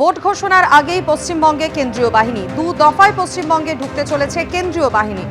Vote ঘোষণার আগেই পশ্চিমবঙ্গে কেন্দ্রীয় বাহিনী, দু দফায় পশ্চিমবঙ্গে ঢুকতে চলেছে কেন্দ্রীয় বাহিনী।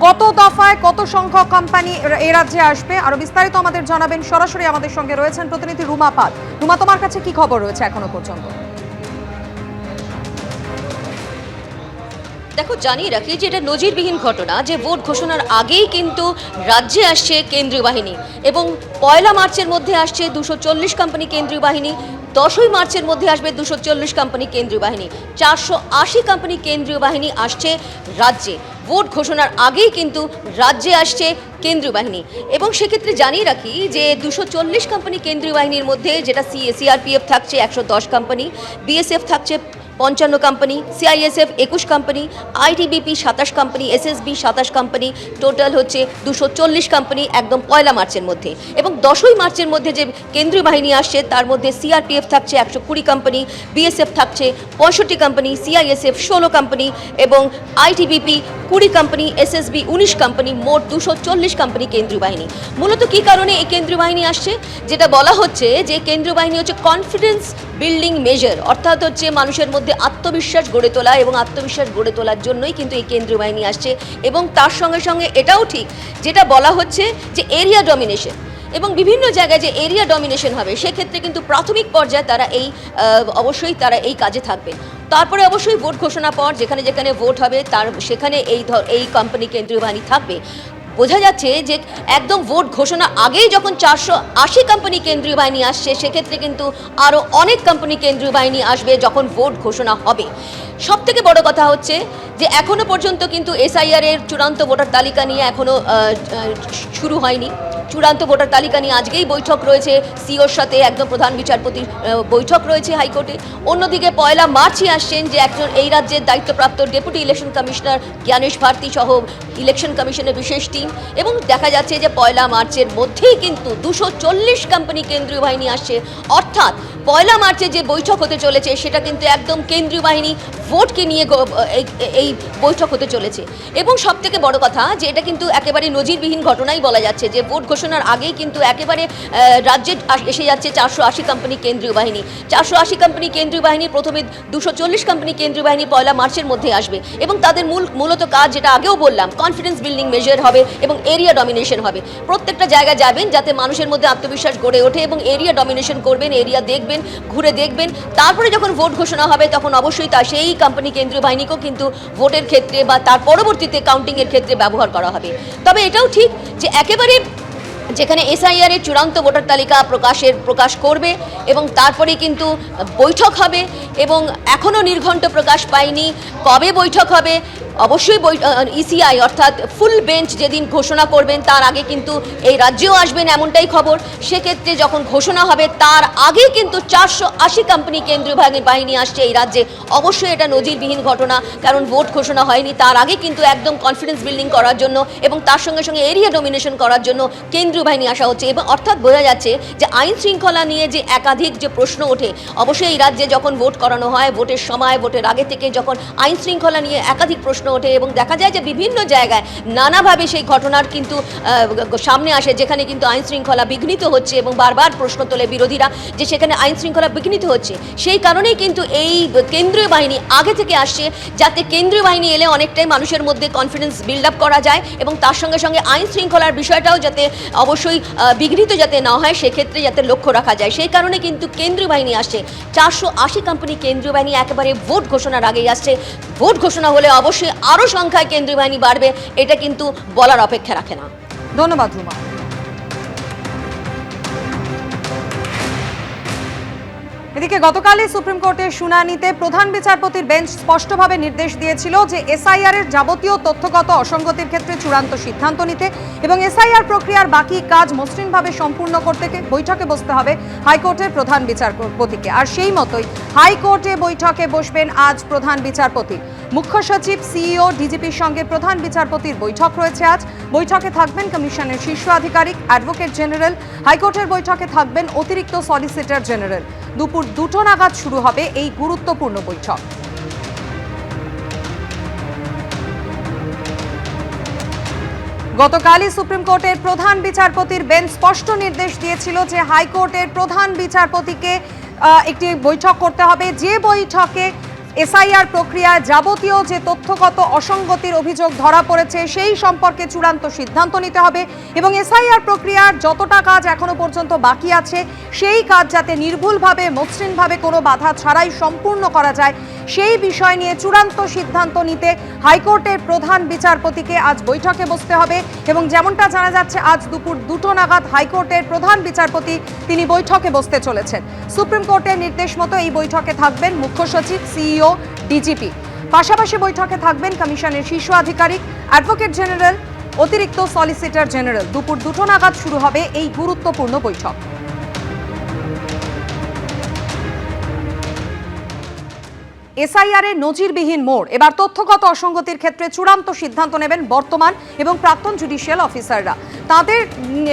কত দফায় কত সংখ্যক কোম্পানি এ- রাজ্যে আসবে, আরও বিস্তারিত আমাদের জানাবেন। সরাসরি আমাদের সঙ্গে রয়েছেন প্রতিনিধি রুমা পাল। রুমা, তোমার কাছে কি খবর রয়েছে এখনও পর্যন্ত? দেখো, জানিয়ে রাখি যে এটা নজিরবিহীন ঘটনা যে ভোট ঘোষণার আগেই কিন্তু রাজ্যে আসছে কেন্দ্রীয় বাহিনী এবং পয়লা মার্চের মধ্যে আসছে দুশো চল্লিশ কোম্পানি কেন্দ্রীয় বাহিনী, দশই মার্চের মধ্যে আসবে দুশো চল্লিশ কোম্পানি কেন্দ্রীয় বাহিনী, চারশো আশি কোম্পানি কেন্দ্রীয় বাহিনী আসছে রাজ্যে। ভোট ঘোষণার আগেই কিন্তু রাজ্যে আসছে কেন্দ্রীয় বাহিনী এবং সেক্ষেত্রে জানিয়ে রাখি যে দুশো চল্লিশ কোম্পানি কেন্দ্রীয় বাহিনীর মধ্যে যেটা সি সিআরপিএফ থাকছে, একশো দশ কোম্পানি বিএসএফ থাকছে পঞ্চান্ন কোম্পানি সিআইএসএফ একুশ কোম্পানি আইটিবিপি সাতাশ কোম্পানি এসএসবি সাতাশ কোম্পানি টোটাল হচ্ছে দুশো চল্লিশ কোম্পানি একদম পয়লা মার্চের মধ্যে। এবং দশই মার্চের মধ্যে যে কেন্দ্রীয় বাহিনী আসছে, তার মধ্যে সিআরপিএফ থাকছে একশো কুড়ি কোম্পানি বিএসএফ থাকছে পঁয়ষট্টি কোম্পানি সিআইএসএফ ষোলো কোম্পানি এবং আইটিবিপি কুড়ি কোম্পানি এসএসবি উনিশ কোম্পানি মোট দুশো চল্লিশ কোম্পানি কেন্দ্রীয় বাহিনী। মূলত কী কারণে এই কেন্দ্রীয় বাহিনী আসছে? যেটা বলা হচ্ছে যে কেন্দ্রীয় বাহিনী হচ্ছে কনফিডেন্স বিল্ডিং মেজার অর্থাৎ হচ্ছে মানুষের মধ্যে আত্মবিশ্বাস গড়ে তোলা এবং আত্মবিশ্বাস গড়ে তোলার জন্যই কিন্তু এই কেন্দ্রীয় বাহিনী আসছে। এবং তার সঙ্গে সঙ্গে এটাও ঠিক, যেটা বলা হচ্ছে যে এরিয়া ডমিনেশন এবং বিভিন্ন জায়গায় যে এরিয়া ডমিনেশন হবে, সেক্ষেত্রে কিন্তু প্রাথমিক পর্যায়ে তারা এই অবশ্যই তারা এই কাজে থাকবে। তারপরে অবশ্যই ভোট ঘোষণা পর, যেখানে যেখানে ভোট হবে, তার সেখানে এই এই কোম্পানি কেন্দ্রীয় বাহিনী থাকবে। বোঝা যাচ্ছে যে একদম ভোট ঘোষণা আগেই যখন চারশো আশি কোম্পানি কেন্দ্রীয় বাহিনী আসছে, সেক্ষেত্রে কিন্তু আরও অনেক কোম্পানি কেন্দ্রীয় বাহিনী আসবে যখন ভোট ঘোষণা হবে। সব থেকে বড় কথা হচ্ছে যে এখনও পর্যন্ত কিন্তু এসআইআর এর চূড়ান্ত ভোটার তালিকা নিয়ে এখনও আহ, আহ, শুরু হয়নি। চূড়ান্ত ভোটার তালিকা নিয়ে আজকেই বৈঠক রয়েছে। সিওর সাথে একদম প্রধান বিচারপতির বৈঠক রয়েছে হাইকোর্টে। অন্যদিকে পয়লা মার্চই আসছেন যে একজন এই রাজ্যের দায়িত্বপ্রাপ্ত deputy election commissioner Gyanesh Bharti সহ ইলেকশন কমিশনের বিশেষ টিম। এবং দেখা যাচ্ছে যে পয়লা মার্চের মধ্যেই কিন্তু দুশো চল্লিশ কোম্পানি কেন্দ্রীয় বাহিনী আসছে। অর্থাৎ পয়লা মার্চে যে বৈঠক হতে চলেছে, সেটা কিন্তু একদম কেন্দ্রীয় বাহিনী ভোটকে নিয়ে এই- বৈঠক হতে চলেছে। এবং সব থেকে বড় কথা যে এটা কিন্তু একেবারে নজিরবিহীন ঘটনাই বলা যাচ্ছে, যে ভোট ঘোষণার আগেই কিন্তু একেবারে রাজ্যে এসে যাচ্ছে চারশো আশি কোম্পানি কেন্দ্রীয় বাহিনী। চারশো আশি কোম্পানি কেন্দ্রীয় বাহিনী, প্রথমে দুশো চল্লিশ কোম্পানি কেন্দ্রীয় বাহিনী পয়লা মার্চের মধ্যে আসবে। এবং তাদের মূল, মূলত কাজ যেটা আগেও বললাম কনফিডেন্স বিল্ডিং মেজার হবে এবং এরিয়া ডমিনেশন হবে। প্রত্যেকটা জায়গায় যাবেন যাতে মানুষের মধ্যে আত্মবিশ্বাস গড়ে ওঠে এবং এরিয়া ডমিনেশন করবেন এরিয়া দেখবেন ঘুরে দেখবেন। তারপরে যখন ভোট ঘোষণা হবে, তখন অবশ্যই তা সেই কোম্পানি কেন্দ্রীয় বাহিনীকেও কিন্তু ভোটের ক্ষেত্রে বা তার পরবর্তীতে কাউন্টিংয়ের ক্ষেত্রে ব্যবহার করা হবে। তবে এটাও ঠিক যে একেবারে যেখানে এসআইআর এর চূড়ান্ত ভোটার তালিকা প্রকাশের, প্রকাশ করবে এবং তারপরে কিন্তু বৈঠক হবে এবং এখনও নির্ঘণ্ট প্রকাশ পায়নি। কবে বৈঠক হবে অবশ্যই ইসিআই অর্থাৎ ফুল বেঞ্চ যেদিন ঘোষণা করবেন, তার আগে কিন্তু এই রাজ্যেও আসবেন এমনটাই খবর। সেক্ষেত্রে যখন ঘোষণা হবে, তার আগে কিন্তু চারশো আশি কোম্পানি কেন্দ্রীয় বাহিনী- বাহিনী আসছে এই রাজ্যে। অবশ্যই এটা নজিরবিহীন ঘটনা, কারণ ভোট ঘোষণা হয়নি, তার আগে কিন্তু একদম কনফিডেন্স বিল্ডিং করার জন্য এবং তার সঙ্গে সঙ্গে এরিয়া ডমিনেশন করার জন্য কেন্দ্রীয় বাহিনী আসা হচ্ছে। এবং অর্থাৎ বোঝা যাচ্ছে যে আইন শৃঙ্খলা নিয়ে যে একাধিক যে প্রশ্ন ওঠে, অবশ্যই এই রাজ্যে যখন ভোট করানো হয়, ভোটের সময়, ভোটের আগে থেকে যখন আইন শৃঙ্খলা নিয়ে একাধিক প্রশ্ন ওঠে এবং দেখা যায় যে বিভিন্ন জায়গায় নানাভাবে সেই ঘটনার কিন্তু সামনে আসে, যেখানে কিন্তু আইন শৃঙ্খলা বিঘ্নিত হচ্ছে এবং বারবার প্রশ্ন তোলে বিরোধীরা যে সেখানে আইন শৃঙ্খলা বিঘ্নিত হচ্ছে। সেই কারণেই কিন্তু এই কেন্দ্রীয় বাহিনী আগে থেকে আসছে যাতে কেন্দ্রীয় বাহিনী এলে অনেকটাই মানুষের মধ্যে কনফিডেন্স বিল্ড আপ করা যায় এবং তার সঙ্গে সঙ্গে আইন শৃঙ্খলার বিষয়টাও যাতে অবশ্যই বিঘ্নিত যাতে না হয় সেক্ষেত্রে যাতে লক্ষ্য রাখা যায়। সেই কারণে কিন্তু কেন্দ্রীয় বাহিনী আসছে। চারশো আশি কোম্পানি কেন্দ্রীয় বাহিনী একেবারে ভোট ঘোষণার আগেই আসছে। ভোট ঘোষণা হলে অবশ্যই আরও সংখ্যায় কেন্দ্রীয় বাহিনী বাড়বে, এটা কিন্তু বলার অপেক্ষা রাখে না। ধন্যবাদ রুমা এদিকে গতকালই সুপ্রিম কোর্টের শুনানিতে প্রধান বিচারপতির বেঞ্চ স্পষ্টভাবে নির্দেশ দিয়েছিল যে এসআইআর এর যাবতীয় তথ্যগত অসঙ্গতির ক্ষেত্রে চূড়ান্ত সিদ্ধান্ত নিতে এবং এসআইআর প্রক্রিয়ার বাকি কাজ মসৃণভাবে সম্পূর্ণ করতে বৈঠকে বসতে হবে হাইকোর্টের প্রধান বিচারপতিকে। আর সেই মতোই হাইকোর্টে বৈঠকে বসবেন আজ প্রধান বিচারপতি। মুখ্য সচিব, সিইও, ডিজিপির সঙ্গে প্রধান বিচারপতির বৈঠক রয়েছে আজ। বৈঠকে থাকবেন কমিশনের শীর্ষ আধিকারিক, অ্যাডভোকেট জেনারেল। হাইকোর্টের বৈঠকে থাকবেন অতিরিক্ত সলিসিটর জেনারেল। দুপুর দুটো নাগাদ শুরু হবে এই গুরুত্বপূর্ণ বৈঠক। গতকালই সুপ্রিম কোর্টের প্রধান বিচারপতির বেঞ্চ স্পষ্ট নির্দেশ দিয়েছিল যে হাইকোর্টের প্রধান বিচারপতিকে একটি বৈঠক করতে হবে। যে বৈঠকে এসআইআর প্রক্রিয়ায় যাবতীয় যে তথ্যগত অসঙ্গতির অভিযোগ ধরা পড়েছে, সেই সম্পর্কে চূড়ান্ত সিদ্ধান্ত নিতে হবে এবং এসআইআর প্রক্রিয়ার যতটা কাজ এখনও পর্যন্ত বাকি আছে, সেই কাজ যাতে নির্ভুলভাবে, মসৃণভাবে কোনো বাধা ছাড়াই সম্পূর্ণ করা যায় সেই বিষয় নিয়ে চূড়ান্ত সিদ্ধান্ত নিতে হাইকোর্টের প্রধান বিচারপতিকে আজ বৈঠকে বসতে হবে এবং যেমনটা জানা যাচ্ছে, আজ দুপুর দুটো নাগাদ হাইকোর্টের প্রধান বিচারপতি তিনি বৈঠকে বসতে চলেছেন। সুপ্রিম কোর্টের নির্দেশ মতো এই বৈঠকে থাকবেন মুখ্য সচিব, সিইও, ডিজিপি। পাশাপাশি বৈঠকে থাকবেন কমিশনের শীর্ষ আধিকারিক, অ্যাডভোকেট জেনারেল, অতিরিক্ত সলিসিটর জেনারেল। দুপুর দুটো নাগাদ শুরু হবে এই গুরুত্বপূর্ণ বৈঠক। এসআইআর এর নজিরবিহীন মোড়। এবার তথ্যগত অসঙ্গতির ক্ষেত্রে চূড়ান্ত সিদ্ধান্ত নেবেন বর্তমান এবং প্রাক্তন জুডিশিয়াল অফিসাররা। তাদের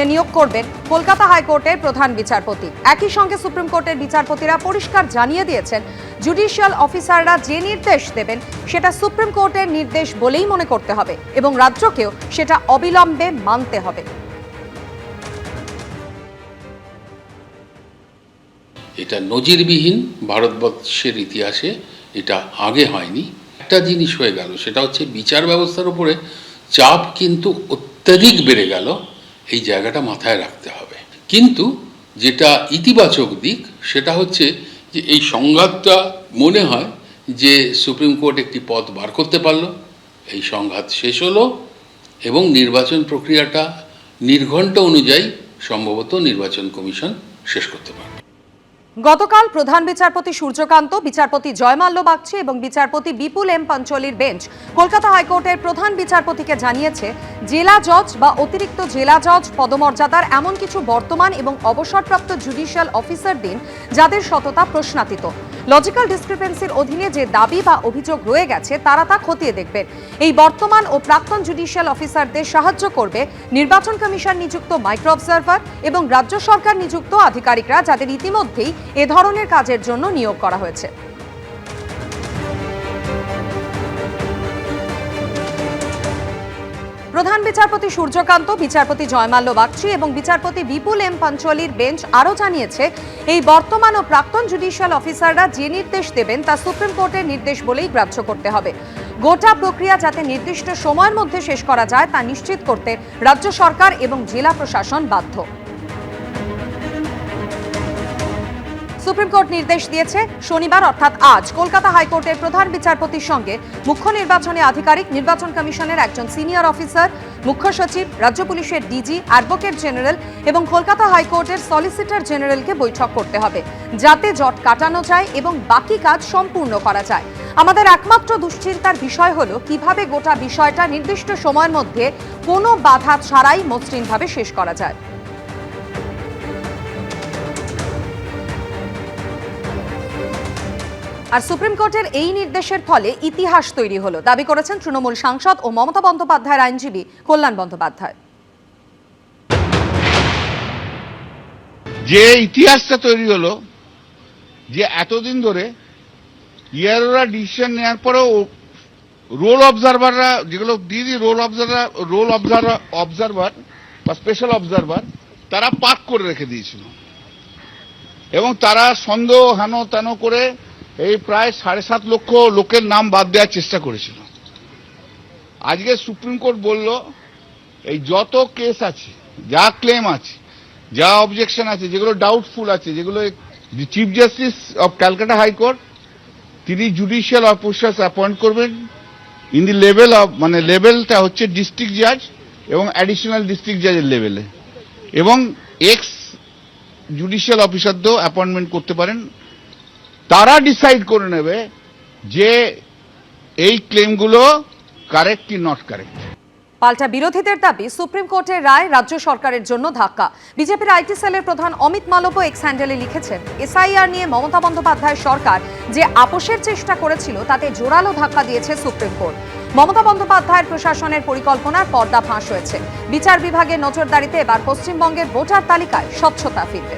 নিয়োগ করবেন কলকাতা হাইকোর্টের প্রধান বিচারপতি। একই সঙ্গে সুপ্রিম কোর্টের বিচারপতিরা পরিষ্কার জানিয়ে দিয়েছেন, জুডিশিয়াল অফিসাররা যে নির্দেশ দেবেন সেটা সুপ্রিম কোর্টের নির্দেশ বলেই মনে করতে হবে এবং রাজ্যকেও সেটা অবিলম্বে মানতে হবে। এটা নজিরবিহীন ভারতবর্ষের ইতিহাসে এটা আগে হয়নি। একটা জিনিস হয়ে গেল, সেটা হচ্ছে বিচার ব্যবস্থার উপরে চাপ কিন্তু অত্যাধিক বেড়ে গেল, এই জায়গাটা মাথায় রাখতে হবে। কিন্তু যেটা ইতিবাচক দিক, সেটা হচ্ছে যে এই সংঘাতটা মনে হয় যে সুপ্রিম কোর্ট একটি পথ বার করতে পারল, এই সংঘাত শেষ হলো এবং নির্বাচন প্রক্রিয়াটা নির্ঘণ্ট অনুযায়ী সম্ভবত নির্বাচন কমিশন শেষ করতে পারবে। গতকাল প্রধান বিচারপতি সূর্যকান্ত, বিচারপতি জয়মাল্য বাগচি এবং বিচারপতি বিপুল এম পাঞ্চলির বেঞ্চ কলকাতা হাইকোর্টের প্রধান বিচারপতিকে জানিয়েছে, জেলা জজ বা অতিরিক্ত জেলা জজ পদমর্যাদার এমন কিছু বর্তমান এবং অবসরপ্রাপ্ত জুডিশিয়াল অফিসার দিন যাদের সততা প্রশ্নাতীত। লজিক্যাল ডিসক্রিপেন্সির অধীনে যে দাবি বা অভিযোগ রয়ে গেছে, তারা তা খতিয়ে দেখবেন এই বর্তমান ও প্রাক্তন জুডিশিয়াল অফিসারদের সাহায্য করবে নির্বাচন কমিশন নিযুক্ত মাইক্রো অবজারভার এবং রাজ্য সরকার নিযুক্ত আধিকারিকরা, যাদের ইতিমধ্যেই এ ধরনের কাজের জন্য নিয়োগ করা হয়েছে। প্রধান বিচারপতি সূর্যকান্ত, বিচারপতি জয়মাল্য বাগচি এবং বিচারপতি বিপুল এম পাঞ্চলির বেঞ্চ আরও জানিয়েছে, এই বর্তমান ও প্রাক্তন জুডিশিয়াল অফিসাররা যে নির্দেশ দেবেন তা সুপ্রিম কোর্টের নির্দেশ বলেই গ্রাহ্য করতে হবে। গোটা প্রক্রিয়া যাতে নির্দিষ্ট সময়ের মধ্যে শেষ করা যায় তা নিশ্চিত করতে রাজ্য সরকার এবং জেলা প্রশাসন বাধ্য। সুপ্রিম কোর্ট নির্দেশ দিয়েছে শনিবার, অর্থাৎ আজ, কলকাতা হাইকোর্টের প্রধান বিচারপতির সঙ্গে মুখ্য নির্বাচনী আধিকারিক, নির্বাচন কমিশনের একজন সিনিয়র অফিসার, মুখ্য সচিব, রাজ্য পুলিশের ডিজি, অ্যাডভোকেট জেনারেল এবং কলকাতা হাইকোর্টের সলিসিটর জেনারেলকে বৈঠক করতে হবে যাতে জট কাটানো যায় এবং বাকি কাজ সম্পূর্ণ করা যায়। আমাদের একমাত্র দুশ্চিন্তার বিষয় হলো কীভাবে গোটা বিষয়টা নির্দিষ্ট সময়ের মধ্যে কোনো বাধা ছাড়াই মসৃণভাবে শেষ করা যায়। আর সুপ্রিম কোর্টের এই নির্দেশের ফলে ইতিহাস তৈরি হলো। দাবি করেছেন তৃণমূল সাংসদ ও মমতা বন্দ্যোপাধ্যায়ের আইনজীবী কল্যাণ বন্দ্যোপাধ্যায়। যে ইতিহাসটা তৈরি হলো, যে এতদিন ধরে ইয়ারোরা ডিসিশন নেওয়ার পরেও রোল অবজারভাররা, যেগুলো দিয়ে দিই roll observer roll observer observer বা স্পেশাল অবজারভার, তারা পাক করে রেখে দিয়েছিল। এবং তারা সন্দেহ হানো তেনো করে এই প্রায় সাড়ে সাত লক্ষ লোকের নাম বাদ দেওয়ার চেষ্টা করেছিল। আজকে সুপ্রিম কোর্ট বলল, এই যত কেস আছে, যা ক্লেম আছে, যা অবজেকশন আছে, যেগুলো ডাউটফুল আছে, যেগুলো chief justice of Calcutta high court তিনি জুডিশিয়াল অফিসার্স অ্যাপয়েন্ট করবেন ইন দি লেভেল অফ মানে লেভেলটা হচ্ছে ডিস্ট্রিক্ট জাজ এবং অ্যাডিশনাল ডিস্ট্রিক্ট জাজের লেভেলে এবং এক্স জুডিশিয়াল অফিসারদেরও অ্যাপয়েন্টমেন্ট করতে পারেন। তারা ডিসাইড করে নেবে যে এই ক্লেমগুলো কারেক্ট কি নট কারেক্ট পাল্টা বিরোধীদের দাবি, সুপ্রিম কোর্টের রায় রাজ্য সরকারের জন্য ধাক্কা। বিজেপির আইটি সেলের প্রধান অমিত মালব্য এক্স হ্যান্ডেলে লিখেছেন, এসআইআর নিয়ে মমতা বন্দ্যোপাধ্যায় সরকার যে আপোষের চেষ্টা করেছিল, তাতে জোরালো ধাক্কা দিয়েছে সুপ্রিম কোর্ট। মমতা বন্দ্যোপাধ্যায়ের প্রশাসনের পরিকল্পনার পর্দা ফাঁস হয়েছে। বিচার বিভাগের নজরদারিতে এবার পশ্চিমবঙ্গের ভোটার তালিকায় স্বচ্ছতা ফিরবে।